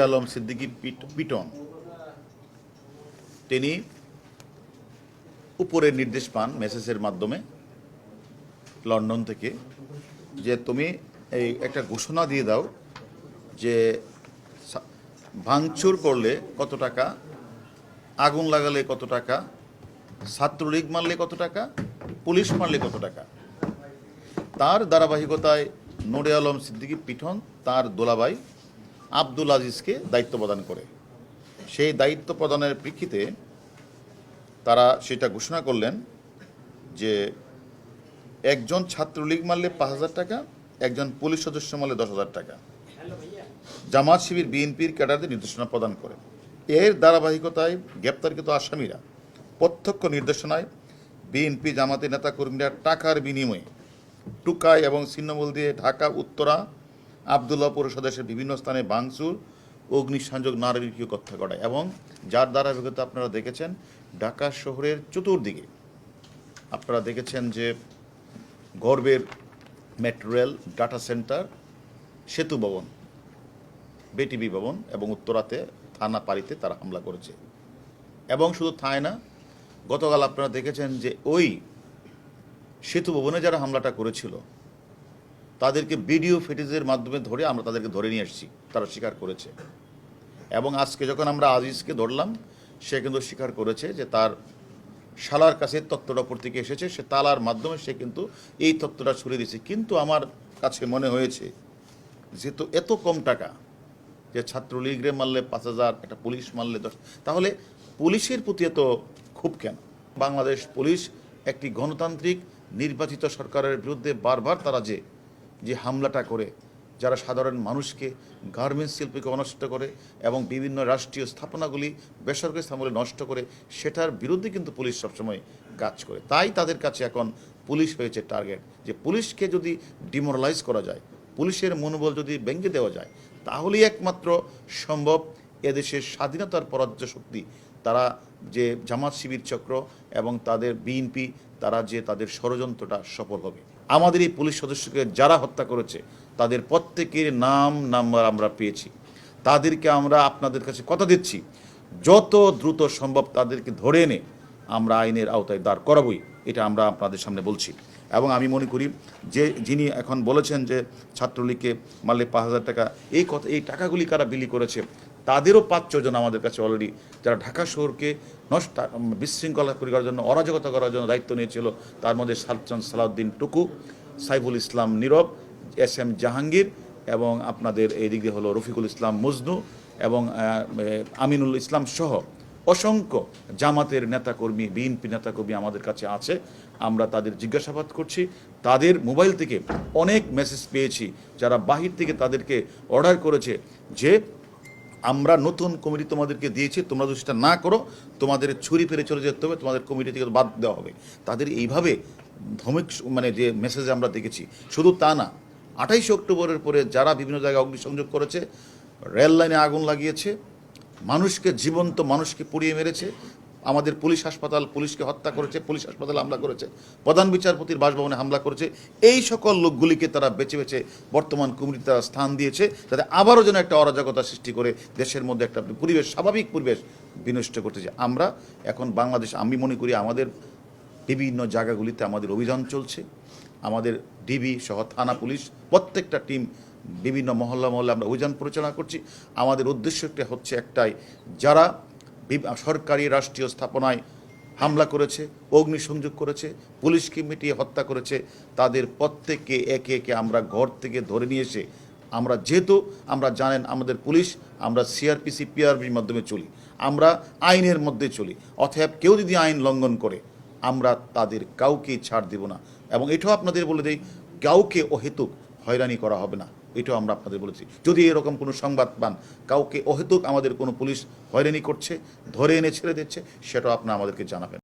আলম সিদ্দিকী পিট- পিটন। তিনি উপরের নির্দেশ পান মেসেজের মাধ্যমে লন্ডন থেকে যে তুমি এই একটা ঘোষণা দিয়ে দাও যে ভাঙচুর করলে কত টাকা, আগুন লাগালে কত টাকা, ছাত্রলীগ মারলে কত টাকা, পুলিশ মারলে কত টাকা। তার ধারাবাহিকতায় নোরে আলম সিদ্দিকী পিঠন তার দোলাবাই আব্দুল আজিজকে দায়িত্ব প্রদান করে। সেই দায়িত্ব প্রদানের প্রেক্ষিতে তারা সেটা ঘোষণা করলেন যে একজন ছাত্রলীগ মারলে পাঁচ হাজার টাকা, একজন পুলিশ সদস্য মারলে দশ হাজার টাকা। জামাত শিবির, বিএনপির ক্যাডারদের নির্দেশনা প্রদান করে। এর ধারাবাহিকতায় গ্রেপ্তারকৃত আসামিরা প্রত্যক্ষ নির্দেশনায় বিএনপি জামাতের নেতাকর্মীরা টাকার বিনিময়ে টুকাই এবং ছিন্নমূল দিয়ে ঢাকা, উত্তরা আবদুল্লাহ পরিষদের বিভিন্ন স্থানে ভাঙচুর, অগ্নিসংযোগ নারীকে হত্যা করায় এবং যার দ্বারা ধারাবাহিকতা আপনারা দেখেছেন ঢাকা শহরের চতুর্দিকে। আপনারা দেখেছেন যে গর্বের মেট্রো রেল ডাটা সেন্টার সেতু ভবন, বেটিবি ভবন এবং উত্তরাতে থানা পাড়িতে তারা হামলা করেছে। এবং শুধু থায় না, গতকাল আপনারা দেখেছেন যে ওই সেতু ভবনে যারা হামলাটা করেছিল তাদেরকে ভিডিও ফেটেজের মাধ্যমে ধরে আমরা তাদেরকে ধরে নিয়ে এসেছি তারা স্বীকার করেছে। এবং আজকে যখন আমরা আজিজকে ধরলাম, সে কিন্তু স্বীকার করেছে যে তার শালার কাছে তত্ত্বটা থেকে এসেছে, সে তালার মাধ্যমে সে কিন্তু এই তত্ত্বটা ছড়িয়ে দিয়েছে। কিন্তু আমার কাছে মনে হয়েছে যেহেতু এত কম টাকা যে ছাত্রলীগরে মারলে পাঁচ হাজার, একটা পুলিশ মারলে দশ তাহলে পুলিশের প্রতি এত খুব কেন? বাংলাদেশ পুলিশ একটি গণতান্ত্রিক, নির্বাচিত সরকারের বিরুদ্ধে বারবার তারা যে যে হামলাটা করে, যারা সাধারণ মানুষকে গার্মেন্টস শিল্পীকে অনষ্ট করে এবং বিভিন্ন রাষ্ট্রীয় স্থাপনাগুলি বেসরকারি স্থাপনাগুলি নষ্ট করে, সেটার বিরুদ্ধে কিন্তু পুলিশ সবসময় কাজ করে। তাই তাদের কাছে এখন পুলিশ হয়েছে টার্গেট যে পুলিশকে যদি ডিমোরালাইজ করা যায়, পুলিশের মনোবল যদি ভেঙে দেওয়া যায়, তাহলেই একমাত্র সম্ভব এদেশের স্বাধীনতার পরাজ্য শক্তি। তারা যে জামাত শিবির চক্র এবং তাদের বিএনপি, তারা যে তাদের ষড়যন্ত্রটা সফল হবে। আমাদের এই পুলিশ সদস্যকে যারা হত্যা করেছে, তাদের প্রত্যেকের নাম, নাম্বার আমরা পেয়েছি। তাদেরকে আমরা আপনাদের কাছে কথা দিচ্ছি। যত দ্রুত সম্ভব তাদেরকে ধরে এনে আমরা আইনের আওতায় দাঁড় করাবই, এটা আমরা আপনাদের সামনে বলছি। এবং আমি মনে করি যে যিনি এখন বলেছেন যে ছাত্রলীগকে মারলে পাঁচ হাজার টাকা, এই কথা, এই টাকাগুলি কারা বিলি করেছে তাদেরও পাঁচ ছজন আমাদের কাছে অলরেডি যারা ঢাকা শহরকে নষ্ট, বিশৃঙ্খলা করার জন্য, অরাজকতা করার জন্য দায়িত্ব নিয়েছিল, তার মধ্যে সালচান সালাউদ্দিন টুকু, সাইফুল ইসলাম নীরব, এস এম জাহাঙ্গীর এবং আপনাদের এই দিকে হলো রফিকুল ইসলাম মজনু এবং আমিনুল ইসলাম সহ অসংখ্য জামাতের নেতাকর্মী, বিএনপি নেতাকর্মী আমাদের কাছে আছে। আমরা তাদের জিজ্ঞাসাবাদ করছি। তাদের মোবাইল থেকে অনেক মেসেজ পেয়েছি। যারা বাহির থেকে তাদেরকে অর্ডার করেছে যে আমরা নতুন কমিটি তোমাদেরকে দিয়েছি, তোমরা যদি সেটা না করো, তোমাদের ছুরি ফেরে চলে যেতে হবে, তোমাদের কমিটি থেকে বাদ দেওয়া হবে। তাদের এইভাবে ধমিক মানে যে মেসেজ আমরা দেখেছি, শুধু তা না, আঠাইশে অক্টোবরের পরে যারা বিভিন্ন জায়গায় অগ্নিসংযোগ করেছে, রেল লাইনে আগুন লাগিয়েছে, মানুষকে জীবন্ত মানুষকে পুড়িয়ে মেরেছে আমাদের পুলিশ হাসপাতাল, পুলিশকে হত্যা করেছে, পুলিশ হাসপাতালে হামলা করেছে, প্রধান বিচারপতির বাসভবনে হামলা করেছে, এই সকল লোকগুলিকে তারা বেছে বেছে বর্তমান কমিটি তারা স্থান দিয়েছে, যাতে আবারও যেন একটা অরাজকতা সৃষ্টি করে দেশের মধ্যে একটা পরিবেশ, স্বাভাবিক পরিবেশ বিনষ্ট করতেছে। আমরা এখন বাংলাদেশ, আমি মনে করি আমাদের বিভিন্ন জায়গাগুলিতে আমাদের অভিযান চলছে। আমাদের ডিবি সহ থানা পুলিশ, প্রত্যেকটা টিম, বিভিন্ন মহল্লা মহল্লা আমরা অভিযান পরিচালনা করছি। আমাদের উদ্দেশ্যটা হচ্ছে একটাই, যারা সরকারি রাষ্ট্রীয় স্থাপনায় হামলা করেছে, অগ্নিসংযোগ করেছে, পুলিশকে মিটিয়ে হত্যা করেছে, তাদের প্রত্যেককে একে একে আমরা ঘর থেকে ধরে নিয়ে এসে আমরা যেহেতু আমরা জানেন আমাদের পুলিশ, আমরা সিআরপিসি পিআরবির মাধ্যমে চলি, আমরা আইনের মধ্যে চলি, অতএব কেউ যদি আইন লঙ্ঘন করে, আমরা তাদের কাউকে ছাড় দেব না। এবং এটাও আপনাদের বলে দেই, কাউকে অহেতুক হয়রানি করা হবে না। এটাও আমরা আপনাদের বলেছি। যদি এরকম কোনো সংবাদ পান, কাউকে অহেতুক আমাদের কোনো পুলিশ হয়রানি করছে, ধরে এনে ছেড়ে দিচ্ছে, সেটাও আপনারা আমাদেরকে জানাবেন।